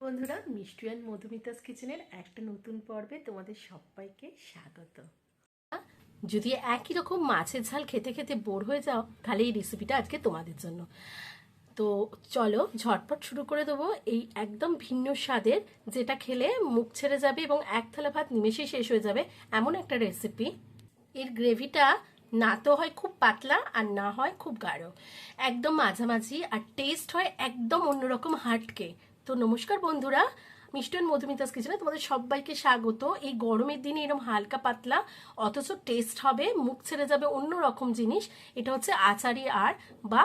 বন্ধুরা, মিষ্টি অ্যান্ড মধুমিতাস কিচেনের একটা নতুন পর্বে তোমাদের সবাইকে স্বাগত। যদি একই রকম মাছের ঝাল খেতে খেতে বোর হয়ে যাও, তাহলে এই রেসিপিটা আজকে তোমাদের জন্য। তো চলো, ঝটপট শুরু করে দেবো এই একদম ভিন্ন স্বাদের, যেটা খেলে মুখ ছেড়ে যাবে এবং এক থালা ভাত নিমেষেই শেষ হয়ে যাবে এমন একটা রেসিপি এর গ্রেভিটা না তো হয় খুব পাতলা আর না হয় খুব গাঢ়। একদম মাঝামাঝি আর টেস্ট হয় একদম অন্যরকম হাটকে তো নমস্কার বন্ধুরা মিষ্টন মধুমিতাস কিচেনে তোমাদের সবাইকে স্বাগত। এই গরমের দিনে এরকম হালকা পাতলা, অথচ টেস্ট হবে, মুখ ছেড়ে যাবে অন্য রকম জিনিস। এটা হচ্ছে আচারি আর বা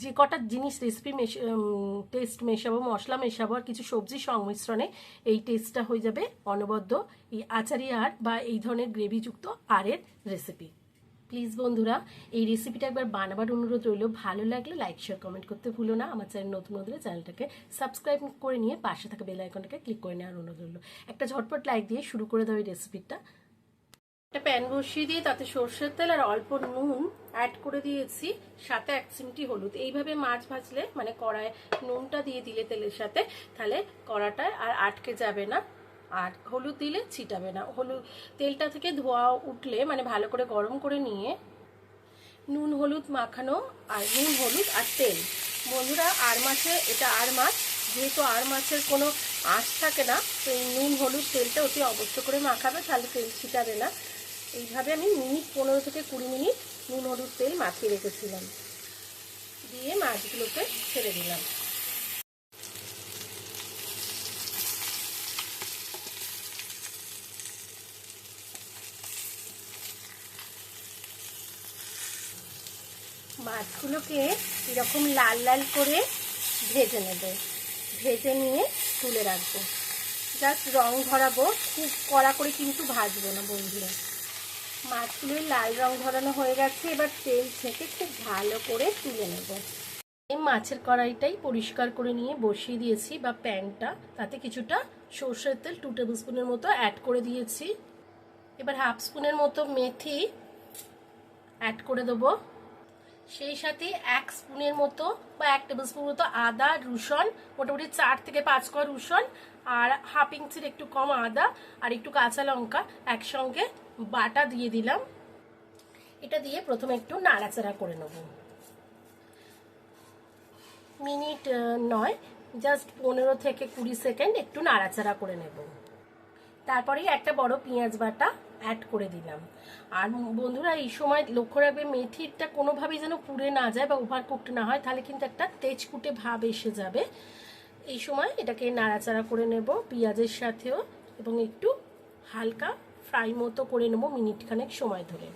যে কটা জিনিস রেসিপি টেস্ট মেশাবো, মশলা মেশাবো আর কিছু সবজির সংমিশ্রণে এই টেস্টটা হয়ে যাবে অনবদ্য এই আচারি আর বা এই ধরনের গ্রেভিযুক্ত আরের রেসিপি প্লিজ বন্ধুরা, এই রেসিপিটা একবার বানাবার অনুরোধ রইল। ভালো লাগলে লাইক শেয়ার কমেন্ট করতে ভুলো না। আমার চ্যানেল নতুন হলে চ্যানেলটাকে সাবস্ক্রাইব করে নিয়ে পাশে থাকা বেল আইকনটাকে ক্লিক করে নেওয়ার অনুরোধ রইল। একটা ঝটপট লাইক দিয়ে শুরু করে দাও এই রেসিপিটা একটা প্যান বসিয়ে দিয়ে তাতে সর্ষের তেল আর অল্প নুন অ্যাড করে দিয়েছি। সাথে এক চিমটি হলুদ। এইভাবে মাছ ভাজলে মানে কড়ায় নুনটা দিয়ে দিলে তেলের সাথে, তাহলে কড়াটায় আর আটকে যাবে না। আর হলুদ দিলে ছিটাবে না। হলুদ, তেলটা থেকে ধোয়া উঠলে মানে ভালো করে গরম করে নিয়ে নুন, হলুদ মাখানো আর নুন, হলুদ আর তেল। বন্ধুরা, আর মাছে, এটা আর মাছ, যেহেতু আর মাছের কোনো আঁশ থাকে না, তো এই নুন, হলুদ, তেলটা অতি অবশ্য করে মাখাবে, তাহলে তেল ছিটাবে না। এইভাবে আমি মিনিট পনেরো থেকে কুড়ি মিনিট নুন, হলুদ, তেল মাখিয়ে রেখেছিলাম। দিয়ে মাছগুলোকে ছেড়ে দিলাম। মাছগুলোকে এরকম লাল লাল করে ভেজে নেব। ভেজে নিয়ে তুলে রাখব। জাস্ট রং ধরাবো। খুব কড়া করে কিন্তু ভাজবো না বন্ধুরা। মাছগুলোই লাল রং ধরানো হয়ে গেছে, এবার তেল ছেঁকে খুব ভালো করে তুলে নেব। এই মাছের কড়াইটাই পরিষ্কার করে নিয়ে বসিয়ে দিয়েছি, বা প্যানটা। তাতে কিছুটা সর্ষের তেল, টু টেবিল স্পুনের মতো অ্যাড করে দিয়েছি। এবার হাফ স্পুনের মতো মেথি অ্যাড করে দেবো। সেই সাথে এক স্পুনের মতো বা এক টেবিল স্পুন মতো আদা, রসুন, মোটামুটি চার থেকে পাঁচ কোয়া রসুন আর হাফ ইঞ্চির একটু কম আদা আর একটু কাঁচা লঙ্কা একসঙ্গে বাটা দিয়ে দিলাম। এটা দিয়ে প্রথমে একটু নাড়াচাড়া করে নেব। মিনিট নয় জাস্ট পনেরো থেকে কুড়ি সেকেন্ড একটু নাড়াচাড়া করে নেব। তারপরেই একটা বড় পেঁয়াজ বাটা অ্যাড করে দিলাম। আর বন্ধুরা, এই সময় লক্ষ্য রাখবে, মেথিরটা কোনোভাবেই যেন পুড়ে না যায় বা ওভার কুকড না হয়, তাহলে কিন্তু একটা তেজকুটে ভাব এসে যাবে। এই সময় এটাকে নাড়াচাড়া করে নেব পেঁয়াজের সাথেও এবং একটু হালকা ফ্রাই মতো করে নেব মিনিটখানেক সময় ধরে।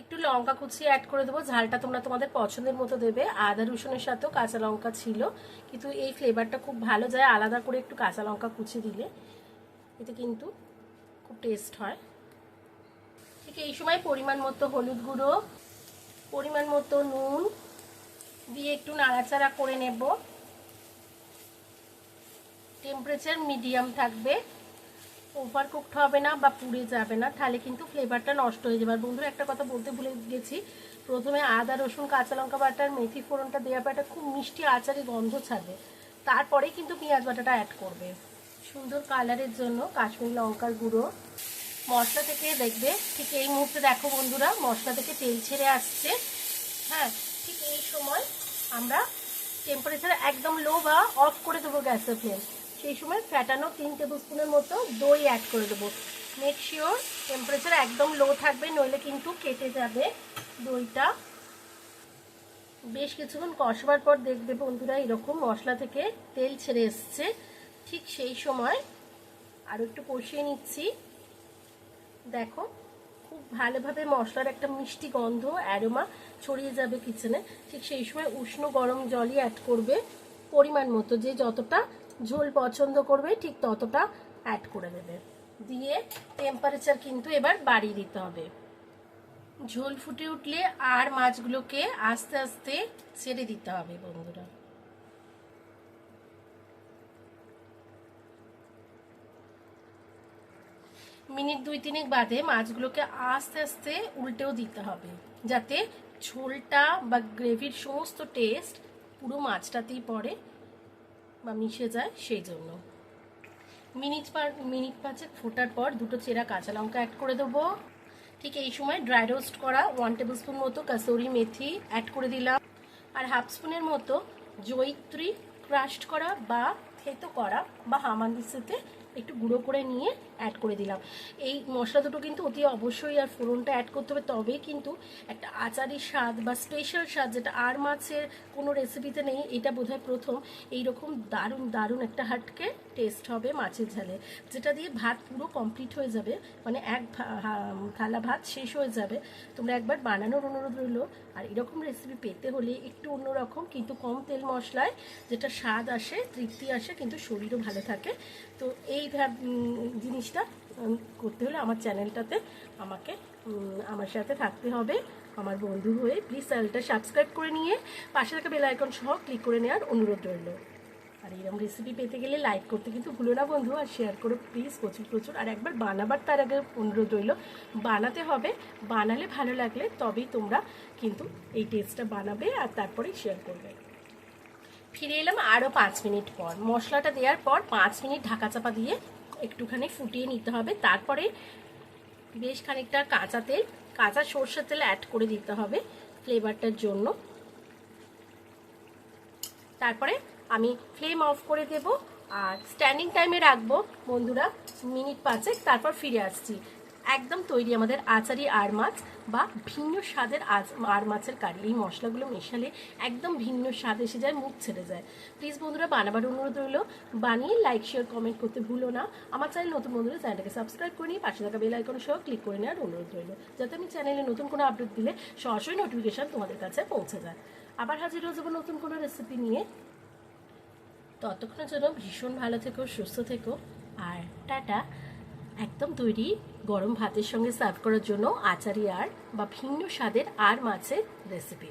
একটু লঙ্কা কুচি অ্যাড করে দেবো। ঝালটা তোমরা তোমাদের পছন্দের মতো দেবে। আদা, রসুনের সাথেও কাঁচা লঙ্কা ছিল। কিন্তু এই ফ্লেভারটা খুব ভালো যায়। আলাদা করে একটু কাঁচা লঙ্কা কুচি দিলে এতে কিন্তু খুব টেস্ট হয়। ঠিক এই সময় পরিমাণ মতো হলুদ গুঁড়ো, পরিমাণ মতো নুন দিয়ে একটু নাড়াচাড়া করে নেব। টেম্পারেচার মিডিয়াম থাকবে। ওভার কুকড হবে না বা পুড়ে যাবে না, তাহলে কিন্তু ফ্লেভারটা নষ্ট হয়ে যাবে। আর বন্ধুরা একটা কথা বলতে ভুলে গেছি। প্রথমে আদা, রসুন, কাঁচা লঙ্কা বাটার, মেথি ফোড়নটা দেওয়ার পর একটা খুব মিষ্টি আচারি গন্ধ ছাড়বে। তারপরে কিন্তু পেঁয়াজ বাটাটা অ্যাড করবে। সুন্দর কালারের জন্য কাশ্মীরি লঙ্কার গুঁড়ো। মশলা থেকে দেখবে, ঠিক এই মুহূর্তে দেখো বন্ধুরা, মশলা থেকে তেল ছেড়ে আসছে। হ্যাঁ ঠিক এই সময় আমরা টেম্পারেচার একদম লো বা অফ করে দেবো গ্যাসের ফ্লেম সেই সময় ফ্যাটানো তিন টেবিল স্পুনের মতো দই অ্যাড করে দেবো। মেক শিওর টেম্পারেচার একদম লো থাকবে, নইলে কিন্তু কেটে যাবে দইটা। বেশ কিছুক্ষণ কষবার পর দেখবে বন্ধুরা এরকম মশলা থেকে তেল ছেড়ে এসছে। ঠিক সেই সময় আর একটু কষিয়ে নিচ্ছি। দেখো, খুব ভালোভাবে মশলার একটা মিষ্টি গন্ধ, অ্যারোমা ছড়িয়ে যাবে কিচেনে। ঠিক সেই সময় উষ্ণ গরম জলই অ্যাড করবে পরিমাণ মতো, যে যতটা ঝোল পছন্দ করবে, ঠিক ততটা অ্যাড করে দেবে। দিয়ে টেম্পারেচার কিন্তু এবার বাড়িয়ে দিতে হবে। ঝোল ফুটে উঠলে আর মাছগুলোকে আস্তে আস্তে ছেড়ে দিতে হবে বন্ধুরা। মিনিট দুই তিনেক বাদে মাছগুলোকে আস্তে আস্তে উল্টেও দিতে হবে, যাতে ঝোলটা বা গ্রেভির সমস্ত টেস্ট পুরো মাছটাতেই পড়ে। বা মিশে যায়, সেই জন্য। মিনিট পার, মিনিট পাঁচে ফোটার পর দুটো চেরা কাঁচা লঙ্কা অ্যাড করে দেবো। ঠিক এই সময় ড্রাই রোস্ট করা ওয়ান টেবিল স্পুন মতো কাসুরি মেথি অ্যাড করে দিলাম। আর হাফ স্পুনের মতো জৈত্রী ক্রাস্ট করা বা থেতো করা বা হামানদিসেতে একটু গুঁড়ো করে নিয়ে অ্যাড করে দিলাম। এই মশলা দুটো কিন্তু অতি অবশ্যই আর ফোড়নটা অ্যাড করতে হবে তবেই কিন্তু একটা আচারি স্বাদ বা স্পেশাল স্বাদ যেটা আর মাছের কোনো রেসিপিতে নেই, এটা বোধহয় প্রথম। এইরকম দারুণ দারুণ একটা হাটকে টেস্ট হবে মাছের ঝালে, যেটা দিয়ে ভাত পুরো কমপ্লিট হয়ে যাবে মানে এক থালা ভাত শেষ হয়ে যাবে। তোমরা একবার বানানোর অনুরোধ রইল আর এরকম রেসিপি পেতে হলে একটু অন্যরকম, কিন্তু কম তেল মশলায় যেটা স্বাদ আসে, তৃপ্তি আসে, কিন্তু শরীরও ভালো থাকে। তো এই জিনিসটা করতে হলে আমার চ্যানেলটাতে আমাকে আমার সাথে থাকতে হবে। আমার বন্ধু হয়ে প্লিজ চ্যানেলটা সাবস্ক্রাইব করে নিয়ে পাশে থাকা বেল আইকন সহ ক্লিক করে নেওয়ার অনুরোধ রইল। আর এরকম রেসিপি পেতে গেলে লাইক করতে কিন্তু ভুলো না বন্ধু, আর শেয়ার করো প্লিজ প্রচুর প্রচুর। আর একবার বানাবার তার আগে অনুরোধ রইল, বানাতে হবে, বানালে ভালো লাগলে তবেই তোমরা কিন্তু এই টেস্টটা বানাবে আর তারপরেই শেয়ার করবে। ফিরে এলাম আরও পাঁচ মিনিট পর। মশলাটা দেওয়ার পর পাঁচ মিনিট ঢাকা চাপা দিয়ে একটুখানি ফুটিয়ে নিতে হবে। তারপরে বেশ খানিকটা কাঁচা তেল, কাঁচা সর্ষের তেল অ্যাড করে দিতে হবে ফ্লেভারটার জন্য। তারপরে আমি ফ্লেম অফ করে দেব। আর স্ট্যান্ডিং টাইমে রাখব। বন্ধুরা, মিনিট পাঁচেক, তারপর ফিরে আসছি। একদম তৈরি আমাদের আচারি আর মাছ বা ভিন্ন স্বাদের আর মাছের কারি। এই মশলাগুলো মেশালে একদম ভিন্ন স্বাদ এসে যায়, মুখ ছেড়ে যায়। প্লিজ বন্ধুরা, বানাবার অনুরোধ রইল। বানিয়ে লাইক শেয়ার কমেন্ট করতে ভুলো না। আমার চ্যানেল নতুন বন্ধুরা চ্যানেলটাকে সাবস্ক্রাইব করে নিয়ে পাশে থাকা বেল আইকন সহ ক্লিক করে নেওয়ার অনুরোধ রইল। যাতে আমি চ্যানেলে নতুন কোনো আপডেট দিলে সরাসরি নোটিফিকেশন তোমাদের কাছে পৌঁছে যায়। আবার হাজির হয়ে যাব নতুন কোনো রেসিপি নিয়ে। ততক্ষণের জন্য ভীষণ ভালো থেকো, সুস্থ থেকো। আর টাটা। একদম তৈরি গরম ভাতের সঙ্গে সার্ভ করার জন্য আচারি আর বা ভিন্ন স্বাদের আর মাছের রেসিপি